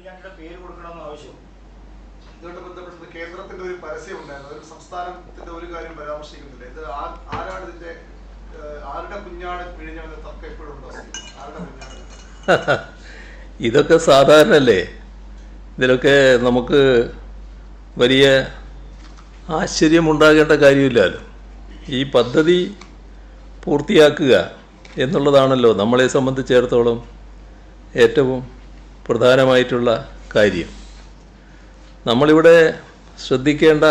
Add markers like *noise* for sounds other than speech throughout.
ഉമ്മൻചാണ്ടിയുടെ പേര് കൊടുക്കണമെന്ന് ആവശ്യം. ഇതുമായിട്ട് ബന്ധപ്പെട്ട് കേന്ദ്രത്തിന്റെ ഒരു പരസ്യം ഉണ്ടായിരുന്നു. അതിൽ സംസ്ഥാനത്തിന്റെ ഒരു കാര്യം പരാമർശിക്കുന്നില്ല. ഇത് ആ- ആരാണ് ഇതിന്റെ ആരുടെ കുഞ്ഞാണ് പിഴിഞ്ഞാണ് തർക്കം എപ്പോഴും ഉണ്ടോ? ആരുടെ കുഞ്ഞാണ്? *laughs* ഇതൊക്കെ സാധാരണല്ലേ? ഇതിലൊക്കെ നമുക്ക് വലിയ ആശ്ചര്യമുണ്ടാകേണ്ട കാര്യമില്ലല്ലോ. ഈ പദ്ധതി പൂർത്തിയാക്കുക എന്നുള്ളതാണല്ലോ നമ്മളെ സംബന്ധിച്ചിടത്തോളം ഏറ്റവും പ്രധാനമായിട്ടുള്ള കാര്യം. നമ്മളിവിടെ ശ്രദ്ധിക്കേണ്ട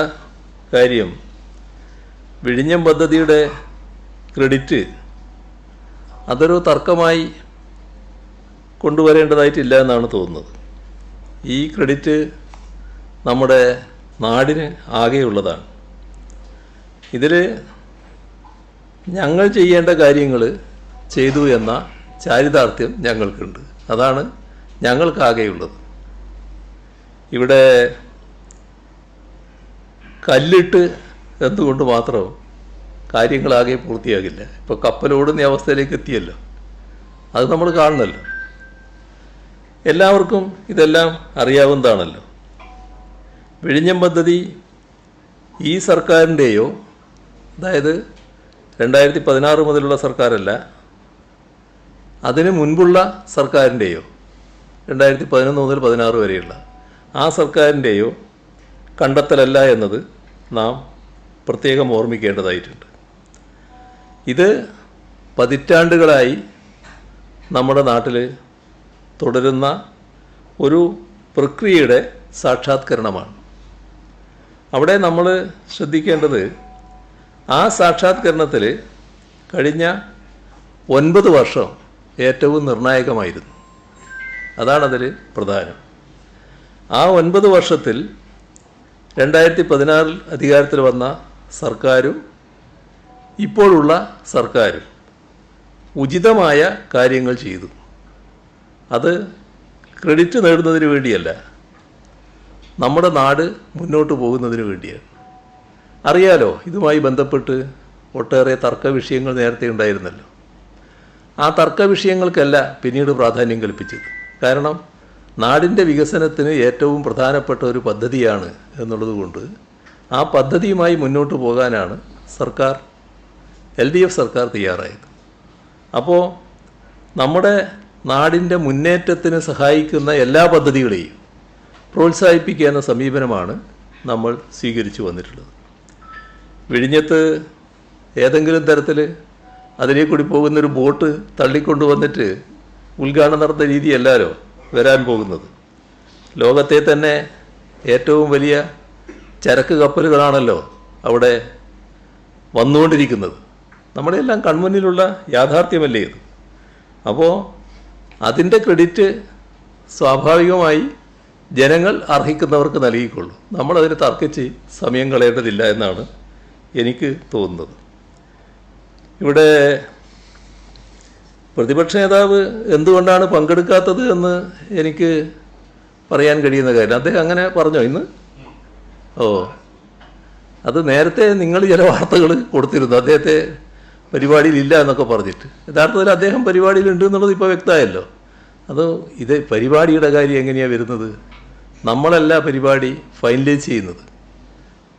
കാര്യം വിഴിഞ്ഞം പദ്ധതിയുടെ ക്രെഡിറ്റ് അതൊരു തർക്കമായി കൊണ്ടുവരേണ്ടതായിട്ടില്ല എന്നാണ് തോന്നുന്നത്. ഈ ക്രെഡിറ്റ് നമ്മുടെ നാടിന് ആകെയുള്ളതാണ്. ഇതിൽ ഞങ്ങൾ ചെയ്യേണ്ട കാര്യങ്ങൾ ചെയ്തു എന്ന ചാരിതാർത്ഥ്യം ഞങ്ങൾക്കുണ്ട്. അതാണ് ഞങ്ങൾക്കാകെയുള്ളത്. ഇവിടെ കല്ലിട്ട് എന്തുകൊണ്ട് മാത്രം കാര്യങ്ങളാകെ പൂർത്തിയാകില്ല? ഇപ്പോൾ കപ്പലോടുന്ന അവസ്ഥയിലേക്ക് എത്തിയല്ലോ. അത് നമ്മൾ കാണണമല്ലോ എല്ലാവർക്കും ഇതെല്ലാം അറിയാവുന്നതാണല്ലോ. വിഴിഞ്ഞം പദ്ധതി ഈ സർക്കാരിന്റെയോ അതായത് രണ്ടായിരത്തി പതിനാറ് മുതലുള്ള സർക്കാരല്ല അതിന് മുൻപുള്ള സർക്കാരിന്റെയോ രണ്ടായിരത്തി പതിനൊന്ന് മുതൽ പതിനാറ് വരെയുള്ള ആ സർക്കാരിന്റെയോ കണ്ടെത്തലല്ല എന്നത് നാം പ്രത്യേകം ഓർമ്മിക്കേണ്ടതായിട്ടുണ്ട്. ഇത് പതിറ്റാണ്ടുകളായി നമ്മുടെ നാട്ടിൽ തുടരുന്ന ഒരു പ്രക്രിയയുടെ സാക്ഷാത്കരണമാണ്. അവിടെ നമ്മൾ ശ്രദ്ധിക്കേണ്ടത് ആ സാക്ഷാത്കരണത്തിൽ കഴിഞ്ഞ ഒൻപത് വർഷം ഏറ്റവും നിർണായകമായിരുന്നു. അതാണതിൽ പ്രധാനം. ആ ഒൻപത് വർഷത്തിൽ രണ്ടായിരത്തി പതിനാറിൽ അധികാരത്തിൽ വന്ന സർക്കാരും ഇപ്പോഴുള്ള സർക്കാരും ഉചിതമായ കാര്യങ്ങൾ ചെയ്തു. അത് ക്രെഡിറ്റ് നേടുന്നതിന് വേണ്ടിയല്ല നമ്മുടെ നാട് മുന്നോട്ട് പോകുന്നതിന് വേണ്ടിയാണ്. അറിയാലോ ഇതുമായി ബന്ധപ്പെട്ട് ഒട്ടേറെ തർക്ക വിഷയങ്ങൾ നേരത്തെ ഉണ്ടായിരുന്നല്ലോ. ആ തർക്ക വിഷയങ്ങൾക്കല്ല പിന്നീട് പ്രാധാന്യം കൽപ്പിച്ചത്. കാരണം നാടിന്റെ വികസനത്തിന് ഏറ്റവും പ്രധാനപ്പെട്ട ഒരു പദ്ധതിയാണ് എന്നുള്ളത് കൊണ്ട് ആ പദ്ധതിയുമായി മുന്നോട്ട് പോകാനാണ് സർക്കാർ എൽ ഡി എഫ് സർക്കാർ തയ്യാറായത്. അപ്പോൾ നമ്മുടെ നാടിന്റെ മുന്നേറ്റത്തിന് സഹായിക്കുന്ന എല്ലാ പദ്ധതികളെയും പ്രോത്സാഹിപ്പിക്കുക എന്ന സമീപനമാണ് നമ്മൾ സ്വീകരിച്ചു വന്നിട്ടുള്ളത്. വിഴിഞ്ഞത്ത് ഏതെങ്കിലും തരത്തിൽ അതിലേ കൂടി പോകുന്നൊരു ബോട്ട് തള്ളിക്കൊണ്ടു വന്നിട്ട് ഉദ്ഘാടനം നടന്ന രീതിയല്ലാരോ വരാൻ പോകുന്നത്. ലോകത്തെ തന്നെ ഏറ്റവും വലിയ ചരക്ക് കപ്പലുകളാണല്ലോ അവിടെ വന്നുകൊണ്ടിരിക്കുന്നത്. നമ്മുടെ എല്ലാം കൺമുന്നിലുള്ള യാഥാർത്ഥ്യമല്ലേ ഇത്? അപ്പോൾ അതിന്റെ ക്രെഡിറ്റ് സ്വാഭാവികമായി ജനങ്ങൾ അർഹിക്കുന്നവർക്ക് നൽകിക്കൊള്ളൂ. നമ്മളതിന് തർക്കിച്ച് സമയം കളയേണ്ടതില്ല എന്നാണ് എനിക്ക് തോന്നുന്നത്. ഇവിടെ പ്രതിപക്ഷ നേതാവ് എന്തുകൊണ്ടാണ് പങ്കെടുക്കാത്തത് എന്ന് എനിക്ക് പറയാൻ കഴിയുന്ന കാര്യം. അദ്ദേഹം അങ്ങനെ പറഞ്ഞോ ഇന്ന്? ഓ. അത് നേരത്തെ നിങ്ങൾ ചില വാർത്തകൾ കൊടുത്തിരുന്നു. അദ്ദേഹത്തെ പരിപാടിയിൽ ഇല്ല എന്നൊക്കെ പറഞ്ഞിട്ട്. യഥാർത്ഥത്തിൽ അദ്ദേഹം പരിപാടിയിലുണ്ട് എന്നുള്ളത് ഇപ്പോൾ വ്യക്തമായല്ലോ. അത് ഇത് പരിപാടിയുടെ കാര്യം എങ്ങനെയാണ് വരുന്നത്? നമ്മളല്ല പരിപാടി ഫൈനലൈസ് ചെയ്യുന്നത്.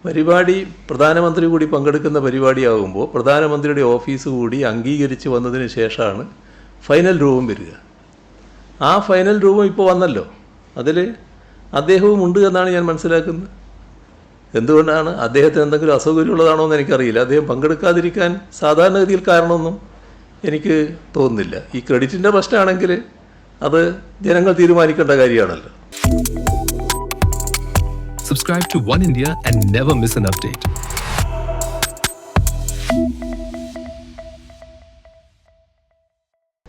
പരിപാടി പ്രധാനമന്ത്രി കൂടി പങ്കെടുക്കുന്ന പരിപാടിയാകുമ്പോൾ പ്രധാനമന്ത്രിയുടെ ഓഫീസ് കൂടി അംഗീകരിച്ച് വന്നതിന് ശേഷമാണ് ഫൈനൽ രൂപം വരിക. ആ ഫൈനൽ രൂപം ഇപ്പോൾ വന്നല്ലോ. അതിൽ അദ്ദേഹവും ഉണ്ട് എന്നാണ് ഞാൻ മനസ്സിലാക്കുന്നത്. എന്തുകൊണ്ടാണ്? അദ്ദേഹത്തിന് എന്തെങ്കിലും അസൗകര്യമുള്ളതാണോ എന്ന് എനിക്കറിയില്ല. അദ്ദേഹം പങ്കെടുക്കാതിരിക്കാൻ സാധാരണഗതിയിൽ കാരണമൊന്നും എനിക്ക് തോന്നുന്നില്ല. ഈ ക്രെഡിറ്റിന്റെ പ്രശ്നമാണെങ്കിൽ അത് ജനങ്ങൾ തീരുമാനിക്കേണ്ട കാര്യമാണല്ലോ. Subscribe to one India and never miss an update.